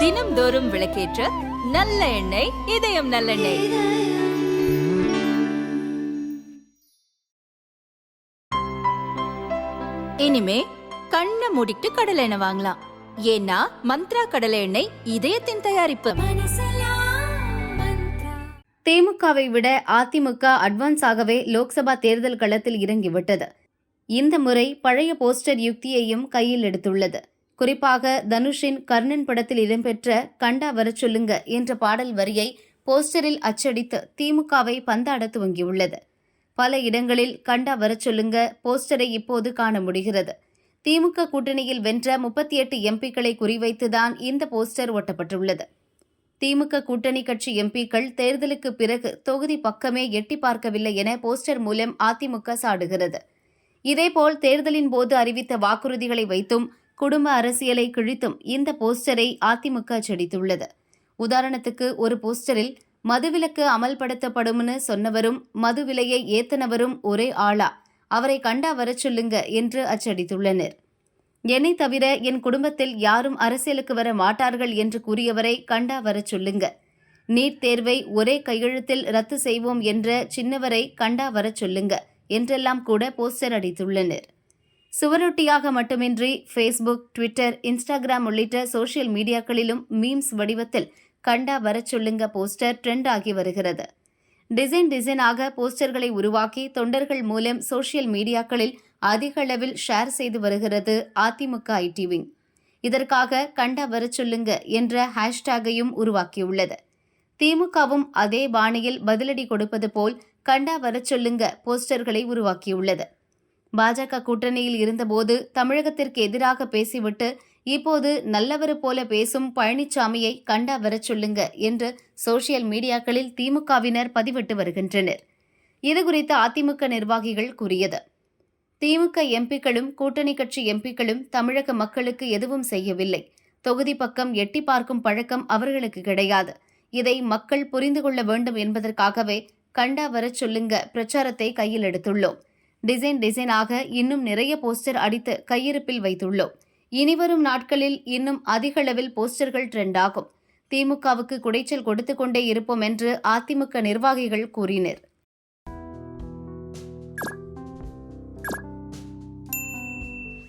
தினம்தோறும் விளக்கேற்ற நல்ல எண்ணெய் இதயம் நல்லெண்ணெய். இனிமே கண்ணை மூடிட்டு கடலை எண்ணெய் வாங்கலாம். ஏன்னா மந்த்ரா கடலை எண்ணெய் இதயத்தின் தயாரிப்பு. திமுகவை விட அதிமுக அட்வான்ஸ் ஆகவே லோக்சபா தேர்தல் களத்தில் இறங்கிவிட்டது. இந்த முறை பழைய போஸ்டர் யுக்தியையும் கையில் எடுத்துள்ளது. குறிப்பாக தனுஷின் கர்ணன் படத்தில் இடம்பெற்ற கண்டா வரச் சொல்லுங்க என்ற பாடல் வரியை போஸ்டரில் அச்சடித்து திமுகவை பந்தாட துவங்கியுள்ளது. பல இடங்களில் கண்டா வரச் சொல்லுங்க போஸ்டரை இப்போது காண முடிகிறது. திமுக கூட்டணியில் வென்ற முப்பத்தி எட்டு எம்பிக்களை குறிவைத்துதான் இந்த போஸ்டர் ஒட்டப்பட்டுள்ளது. திமுக கூட்டணி கட்சி எம்பிக்கள் தேர்தலுக்கு பிறகு தொகுதி பக்கமே எட்டி பார்க்கவில்லை என போஸ்டர் மூலம் அதிமுக சாடுகிறது. இதேபோல் தேர்தலின் போது அறிவித்த வாக்குறுதிகளை வைத்தும் குடும்ப அரசியலை கிழித்தும் இந்த போஸ்டரை அதிமுக அச்சடித்துள்ளது உதாரணத்துக்கு ஒரு போஸ்டரில் மதுவிலக்கு அமல்படுத்தப்படும்னு சொன்னவரும் மது விலையை ஏத்தனவரும் ஒரே ஆளா? அவரை கண்டா வரச் சொல்லுங்க என்று அச்சடித்துள்ளனர். என்னை தவிர என் குடும்பத்தில் யாரும் அரசியலுக்கு வர மாட்டார்கள் என்று கூறியவரை கண்டா வரச் சொல்லுங்க. நீட் தேர்வை ஒரே கையெழுத்தில் ரத்து செய்வோம் என்ற சின்னவரை கண்டா வரச் சொல்லுங்க என்றெல்லாம் கூட போஸ்டர் அடித்துள்ளனர். சுவரொட்டியாக மட்டுமின்றி ஃபேஸ்புக் ட்விட்டர் இன்ஸ்டாகிராம் உள்ளிட்ட சோஷியல் மீடியாக்களிலும் மீம்ஸ் வடிவத்தில் கண்டா வரச் சொல்லுங்க போஸ்டர் ட்ரெண்ட் ஆகி வருகிறது. டிசைன் டிசைனாக போஸ்டர்களை உருவாக்கி தொண்டர்கள் மூலம் சோஷியல் மீடியாக்களில் அதிக அளவில் ஷேர் செய்து வருகிறது அதிமுக ஐடி விங் இதற்காக கண்டா வரச்சொல்லுங்க என்ற ஹேஷ்டேகையும் உருவாக்கியுள்ளது. திமுகவும் அதே பாணியில் பதிலடி கொடுப்பது போல் கண்டா வரச்சொல்லுங்க போஸ்டர்களை உருவாக்கியுள்ளது. பாஜக கூட்டணியில் இருந்தபோது தமிழகத்திற்கு எதிராக பேசிவிட்டு இப்போது நல்லவர் போல பேசும் பழனிசாமியை கண்டா வரச் சொல்லுங்க என்று சோஷியல் மீடியாக்களில் திமுகவினர் பதிவிட்டு வருகின்றனர். இதுகுறித்து அதிமுக நிர்வாகிகள் கூறியது. திமுக எம்பிக்களும் கூட்டணி கட்சி எம்பிக்களும் தமிழக மக்களுக்கு எதுவும் செய்யவில்லை. தொகுதி பக்கம் எட்டி பார்க்கும் பழக்கம் அவர்களுக்கு கிடையாது. இதை மக்கள் புரிந்து கொள்ள வேண்டும் என்பதற்காகவே கண்டா வரச் சொல்லுங்க பிரச்சாரத்தை கையில் எடுத்துள்ளோம். டிசைன் டிசைனாக இன்னும் நிறைய போஸ்டர் அடித்து கையிருப்பில் வைத்துள்ளோம். இனிவரும் நாட்களில் இன்னும் அதிகளவில் போஸ்டர்கள் ட்ரெண்ட் ஆகும் திமுகவுக்கு குடைச்சல் கொடுத்து கொண்டே இருப்போம் என்று அதிமுக நிர்வாகிகள் கூறினர்.